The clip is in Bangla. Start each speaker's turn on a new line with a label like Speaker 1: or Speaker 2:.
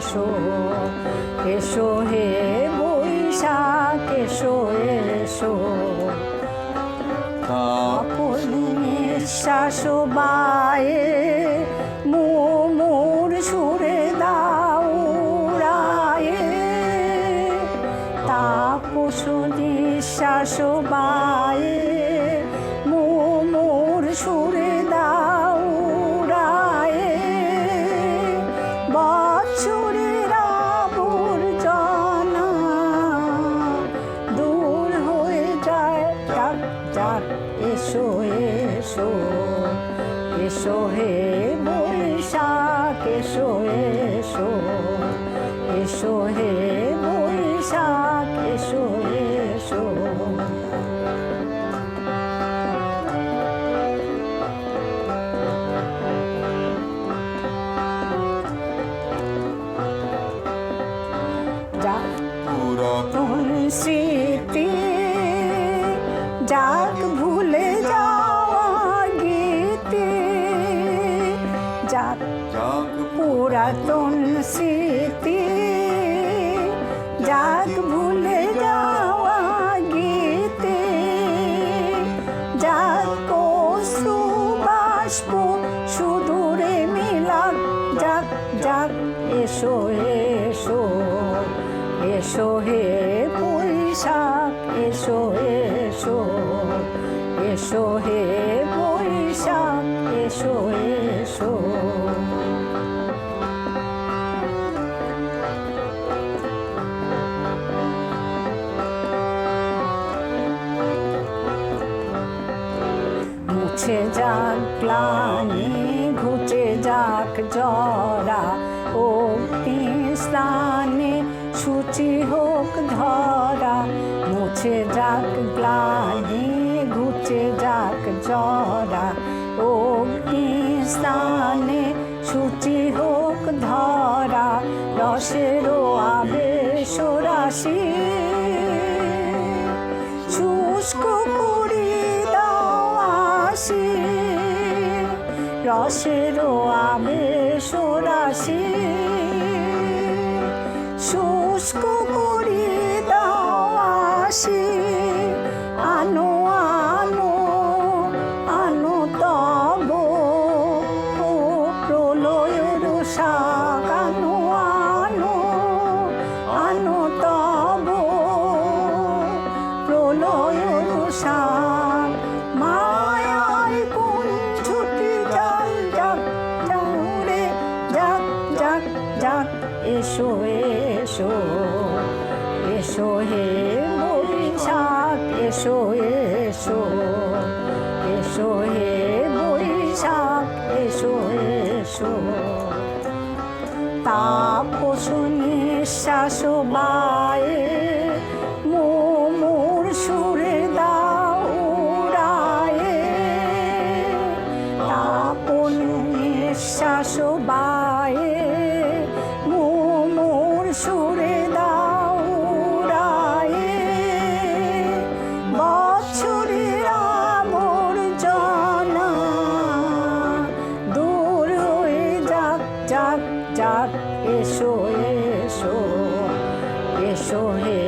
Speaker 1: এসো এসো হে বৈশাখ এসো এসো। নিঃশ্বাস বায়ে মোর সুরে দাউরায়ে তাপস নিঃশ্বাস এসো এসো হে বৈশাখ এসো এসো এসো হে বৈশাখ এসো এসো।
Speaker 2: পুরাতন
Speaker 1: স্মৃতি যাক ভুলে যাক পুরাতন স্মৃতি যাক ভুলে যাওয়া গীতি যাক অশ্রু বাষ্প সুদূরে মিলাক যাক যাক এসো এসো এসো হে বৈশাখ এসো এসো এসো হে বৈশাখ এসো এসো। মুছে যাক গ্লানি ঘুচে যাক, জরা অগ্নি স্নানে সূচি হোক ধরা। মুছে যাক গ্লানি ঘুচে যাক, জরা অগ্নি স্নানে সূচি হোক ধরা। রসেরও আবেশ রাশি আসি রসের আবেশ রাশি শুষ্ক করি দাও আসি এসো এসো এসো হে বৈশাখ, এসো এসো এসো হে বৈশাখ, এসো এসো। তাপস নিঃশ্বাস বায়ে মোর সুরে দাউরায়ে তাপন নিঃশ্বাস যাক এসো এসো এসো হে